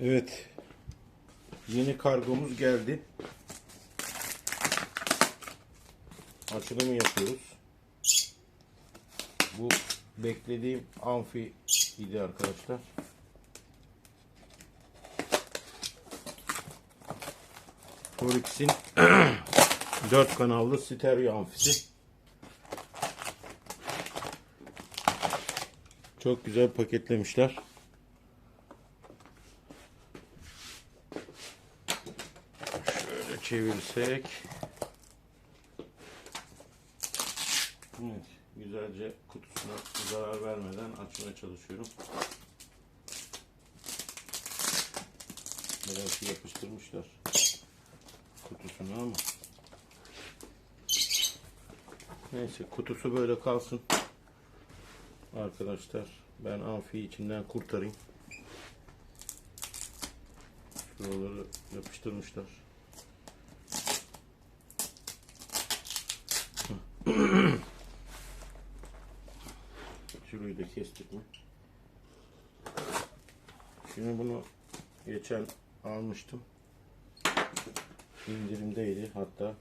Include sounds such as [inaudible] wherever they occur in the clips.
Evet. Yeni kargomuz geldi. Açılımı yapıyoruz. Bu beklediğim amfi idi arkadaşlar. Torix'in [clears throat] 4 kanallı stereo amfisi. Çok güzel paketlemişler. Şöyle çevirsek. Evet, güzelce kutusuna zarar vermeden açmaya çalışıyorum. Belki yapıştırmışlar kutusunu ama. Neyse kutusu böyle kalsın. Arkadaşlar ben amfi içinden kurtarayım. Şuraları yapıştırmışlar. Şurayı da kestik mi? Şimdi bunu geçen almıştım. İndirimdeydi hatta.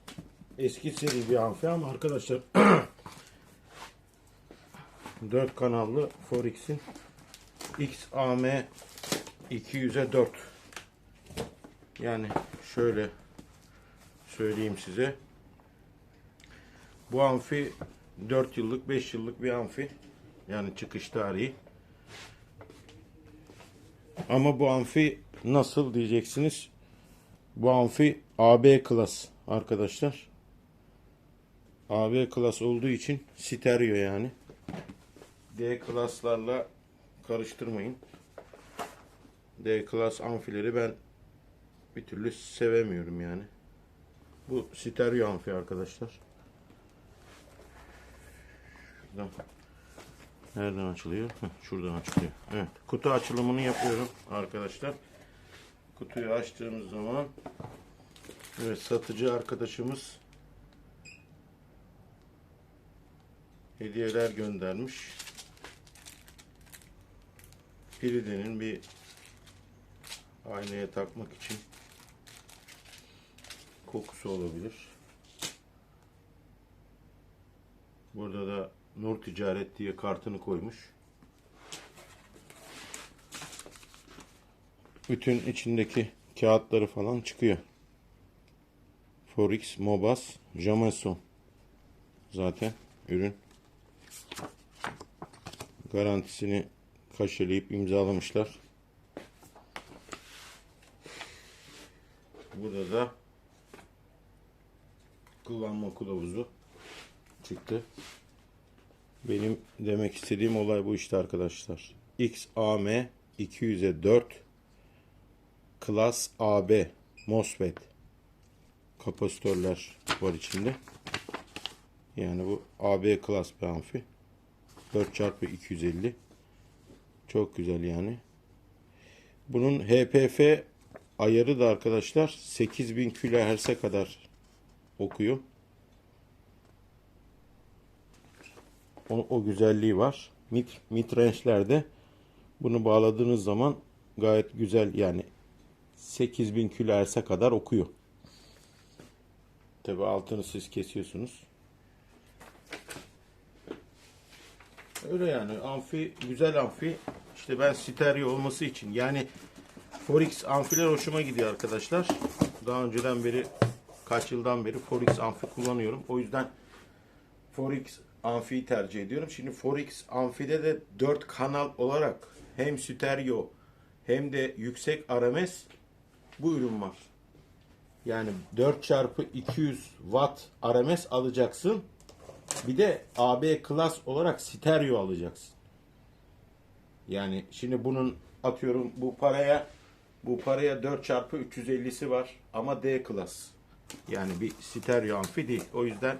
Eski seri bir amfi ama arkadaşlar [clears throat] 4 kanallı Forex'in XAM 200'e 4 yani şöyle söyleyeyim size bu amfi 4 yıllık 5 yıllık bir amfi yani çıkış tarihi ama bu amfi nasıl diyeceksiniz bu amfi AB klas arkadaşlar AB klas olduğu için stereo yani D klaslarla karıştırmayın. D klas amfileri ben bir türlü sevemiyorum yani. Bu stereo amfi arkadaşlar. Şuradan. Nereden açılıyor? Şuradan açılıyor. Evet. Kutu açılımını yapıyorum arkadaşlar. Kutuyu açtığımız zaman evet satıcı arkadaşımız hediyeler göndermiş. Piride'nin bir aynaya takmak için kokusu olabilir. Burada da Nur Ticaret diye kartını koymuş. Bütün içindeki kağıtları falan çıkıyor. Forex, Mobas, Jameson. Zaten ürün garantisini kaşeleyip imzalamışlar. Burada da kullanma kılavuzu çıktı. Benim demek istediğim olay bu işte arkadaşlar. XAM 200'e 4 Class AB MOSFET kapasitörler var içinde. Yani bu AB Class bir amfi. 4x250 çok güzel yani. Bunun HPF ayarı da arkadaşlar 8000 kHz'e kadar okuyor. O, o güzelliği var. Mid, mid range'lerde bunu bağladığınız zaman gayet güzel yani 8000 kHz'e kadar okuyor. Tabi altını siz kesiyorsunuz. Öyle yani amfi güzel amfi. İşte ben stereo olması için yani Forex amfiler hoşuma gidiyor arkadaşlar. Daha önceden beri kaç yıldan beri Forex amfi kullanıyorum. O yüzden Forex amfiyi tercih ediyorum. Şimdi Forex amfide de 4 kanal olarak hem stereo hem de yüksek RMS bu ürün var. Yani 4 çarpı 200 watt RMS alacaksın. Bir de AB Class olarak stereo alacaksın. Yani şimdi bunun atıyorum bu paraya bu paraya 4 çarpı 350'si var ama D Class. Yani bir stereo amfi değil. O yüzden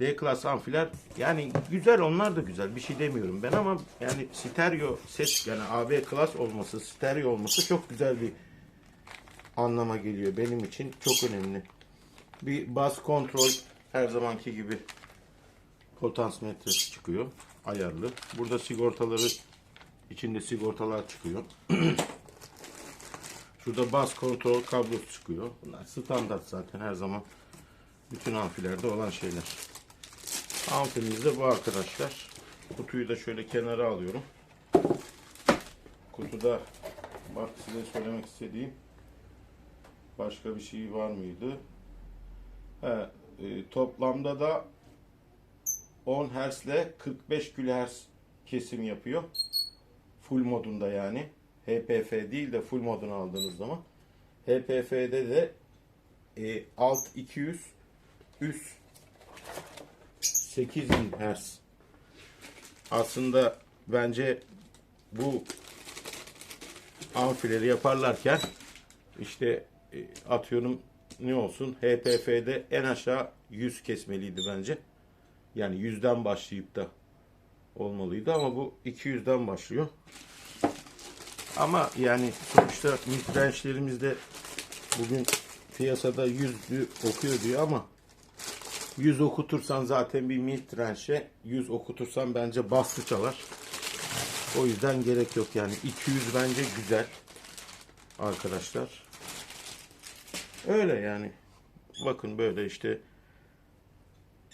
D Class amfiler yani güzel onlar da güzel bir şey demiyorum ben ama yani stereo ses yani AB Class olması stereo olması çok güzel bir anlama geliyor benim için çok önemli. Bir bas kontrol her zamanki gibi potans metresi çıkıyor. Ayarlı. Burada sigortaları içinde sigortalar çıkıyor. [clears throat] Şurada bas kontrol kablosu çıkıyor. Bunlar standart zaten her zaman bütün amfilerde olan şeyler. Amfimiz de bu arkadaşlar. Kutuyu da şöyle kenara alıyorum. Kutuda bak size söylemek istediğim başka bir şey var mıydı? He, e, toplamda da 10 Hz ile 45 kHz kesim yapıyor. Full modunda yani. HPF değil de full modunu aldığınız zaman. HPF'de de e, alt 200 üst 8000 Hz. Aslında bence bu amfileri yaparlarken işte e, atıyorum ne olsun HPF'de en aşağı 100 kesmeliydi bence. Yani 100'den başlayıp da olmalıydı ama bu 200'den başlıyor. Ama yani sonuçta midrange'lerimizde bugün piyasada 100 okuyor diyor ama 100 okutursan zaten bir midrange'e 100 okutursan bence bastı çalar. O yüzden gerek yok yani 200 bence güzel arkadaşlar. Öyle yani. Bakın böyle işte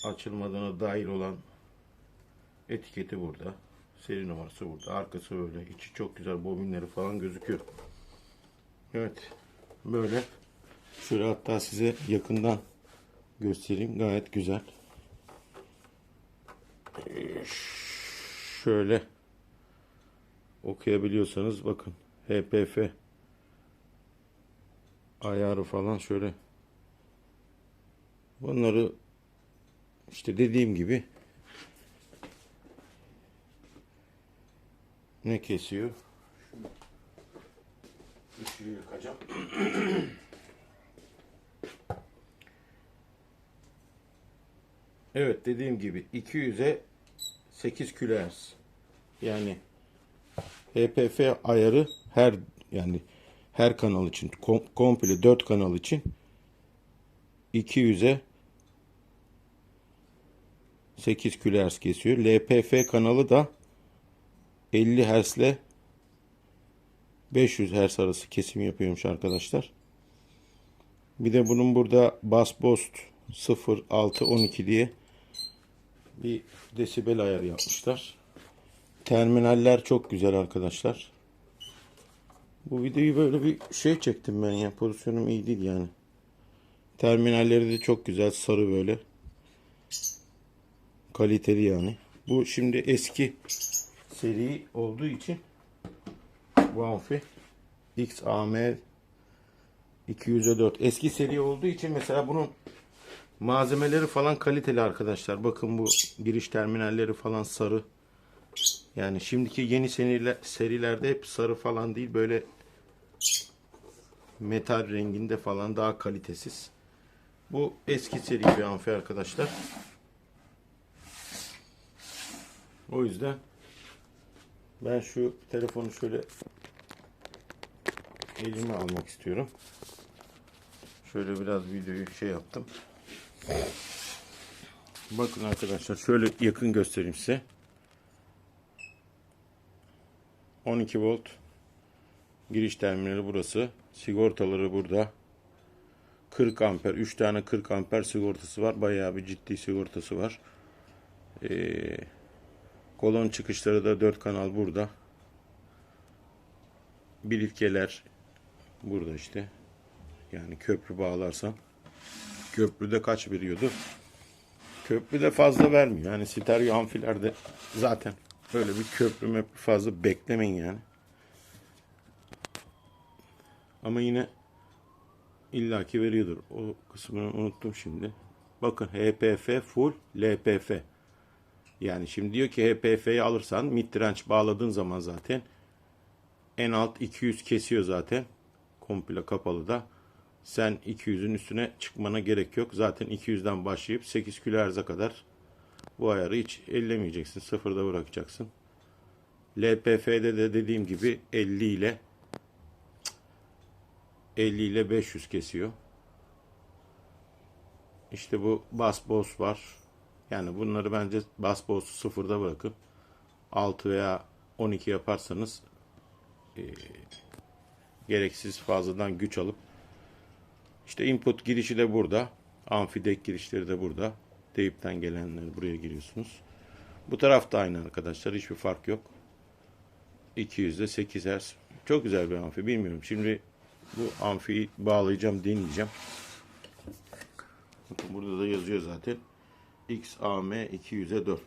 açılmadığına dair olan etiketi burada. Seri numarası burada. Arkası böyle. İçi çok güzel. Bobinleri falan gözüküyor. Evet. Böyle. Şöyle hatta size yakından göstereyim. Gayet güzel. Ee, Şöyle okuyabiliyorsanız bakın. HPF ayarı falan şöyle. Bunları işte dediğim gibi ne kesiyor? Işığı yakacağım. Evet dediğim gibi 200'e 8 kHz. Yani HPF ayarı her yani her kanal için kom- komple 4 kanal için 200'e 8 kHz kesiyor. LPF kanalı da 50 Hz ile 500 Hz arası kesim yapıyormuş arkadaşlar. Bir de bunun burada Bass Boost 0 6 12 diye bir desibel ayarı yapmışlar. Terminaller çok güzel arkadaşlar. Bu videoyu böyle bir şey çektim ben ya. Pozisyonum iyi değil yani. Terminalleri de çok güzel sarı böyle. Kaliteli yani. Bu şimdi eski seri olduğu için bu XAM 200'e 4 eski seri olduğu için mesela bunun malzemeleri falan kaliteli arkadaşlar. Bakın bu giriş terminalleri falan sarı. Yani şimdiki yeni seriler, serilerde hep sarı falan değil böyle metal renginde falan daha kalitesiz. Bu eski seri bir amfi arkadaşlar. O yüzden ben şu telefonu şöyle elime almak istiyorum. Şöyle biraz videoyu şey yaptım. Bakın arkadaşlar şöyle yakın göstereyim size. 12 volt giriş terminali burası. Sigortaları burada. 40 amper 3 tane 40 amper sigortası var. Bayağı bir ciddi sigortası var. Ee, kolon çıkışları da 4 kanal burada. Bilitkeler burada işte. Yani köprü bağlarsam köprüde kaç veriyordu? Köprüde fazla vermiyor. Yani stereo amfilerde zaten böyle bir köprü möprü fazla beklemeyin yani. Ama yine illaki veriyordur. O kısmını unuttum şimdi. Bakın HPF full LPF. Yani şimdi diyor ki HPF'yi alırsan mid bağladığın zaman zaten en alt 200 kesiyor zaten. Komple kapalı da. Sen 200'ün üstüne çıkmana gerek yok. Zaten 200'den başlayıp 8 kHz'e kadar bu ayarı hiç ellemeyeceksin. Sıfırda bırakacaksın. LPF'de de dediğim gibi 50 ile 50 ile 500 kesiyor. İşte bu bas boss var. Yani bunları bence bas boss'u sıfırda bırakın. 6 veya 12 yaparsanız e, Gereksiz fazladan güç alıp işte input girişi de burada. Amfidek girişleri de burada. Teyipten gelenler buraya giriyorsunuz. Bu taraf da aynı arkadaşlar. Hiçbir fark yok. 200'de 8 Hz. Çok güzel bir amfi. Bilmiyorum. Şimdi bu amfiyi bağlayacağım, deneyeceğim. Bakın burada da yazıyor zaten. XAM 200'e 4.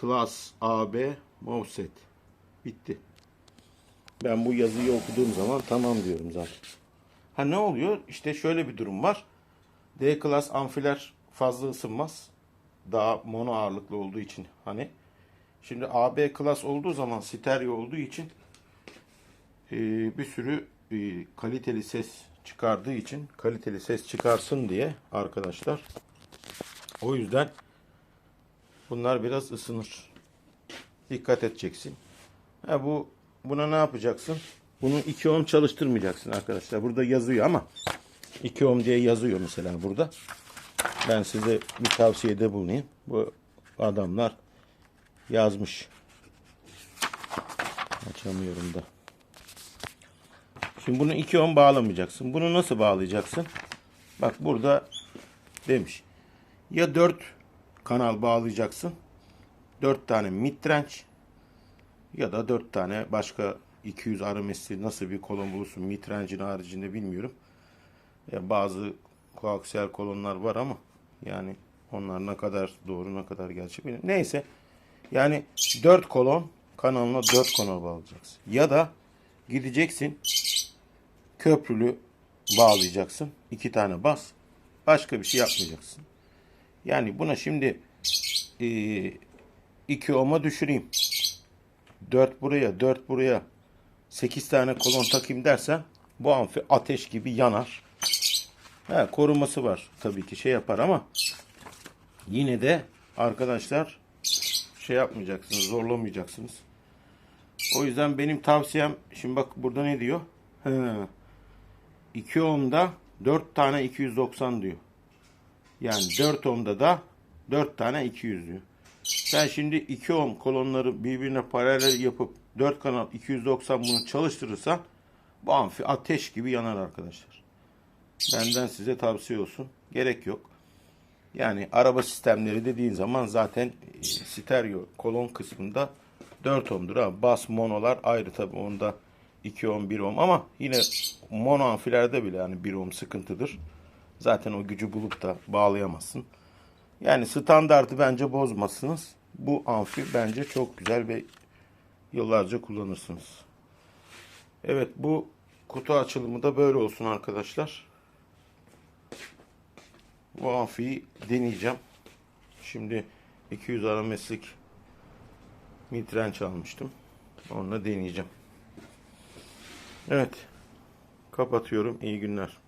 Class AB Moveset. Bitti. Ben bu yazıyı okuduğum zaman tamam diyorum zaten. Ha ne oluyor? İşte şöyle bir durum var. D klas amfiler fazla ısınmaz. Daha mono ağırlıklı olduğu için hani. Şimdi AB klas olduğu zaman stereo olduğu için e, bir sürü e, kaliteli ses çıkardığı için kaliteli ses çıkarsın diye arkadaşlar. O yüzden bunlar biraz ısınır. Dikkat edeceksin. Ha bu buna ne yapacaksın? Bunu 2 ohm çalıştırmayacaksın arkadaşlar. Burada yazıyor ama 2 ohm diye yazıyor mesela burada. Ben size bir tavsiyede bulunayım. Bu adamlar yazmış. Açamıyorum da. Şimdi bunu 2 ohm bağlamayacaksın. Bunu nasıl bağlayacaksın? Bak burada demiş. Ya 4 kanal bağlayacaksın. 4 tane midrange ya da 4 tane başka 200 RMS'i nasıl bir kolon bulursun midrange'in haricinde bilmiyorum. Ya bazı koaksiyel kolonlar var ama yani onlar ne kadar doğru ne kadar gerçek bilmiyorum. Neyse yani 4 kolon kanalına 4 kanal bağlayacaksın. Ya da gideceksin köprülü bağlayacaksın. iki tane bas. Başka bir şey yapmayacaksın. Yani buna şimdi 2 ohm'a düşüreyim. 4 buraya, 4 buraya 8 tane kolon takayım dersen bu amfi ateş gibi yanar. He, koruması var tabii ki şey yapar ama yine de arkadaşlar şey yapmayacaksınız, zorlamayacaksınız. O yüzden benim tavsiyem şimdi bak burada ne diyor? He, 2 ohm'da 4 tane 290 diyor. Yani 4 ohm'da da 4 tane 200 diyor. Sen şimdi 2 ohm kolonları birbirine paralel yapıp 4 kanal 290 bunu çalıştırırsan bu amfi ateş gibi yanar arkadaşlar. Benden size tavsiye olsun. Gerek yok. Yani araba sistemleri dediğin zaman zaten e, stereo kolon kısmında 4 ohm'dur ha. Bas monolar ayrı tabi onda 2 ohm 1 ohm ama yine mono amfilerde bile yani 1 ohm sıkıntıdır. Zaten o gücü bulup da bağlayamazsın. Yani standartı bence bozmasınız. Bu amfi bence çok güzel ve yıllarca kullanırsınız. Evet bu kutu açılımı da böyle olsun arkadaşlar. Bu amfiyi deneyeceğim. Şimdi 200 RMS'lik midrange almıştım. Onunla deneyeceğim. Evet. Kapatıyorum. İyi günler.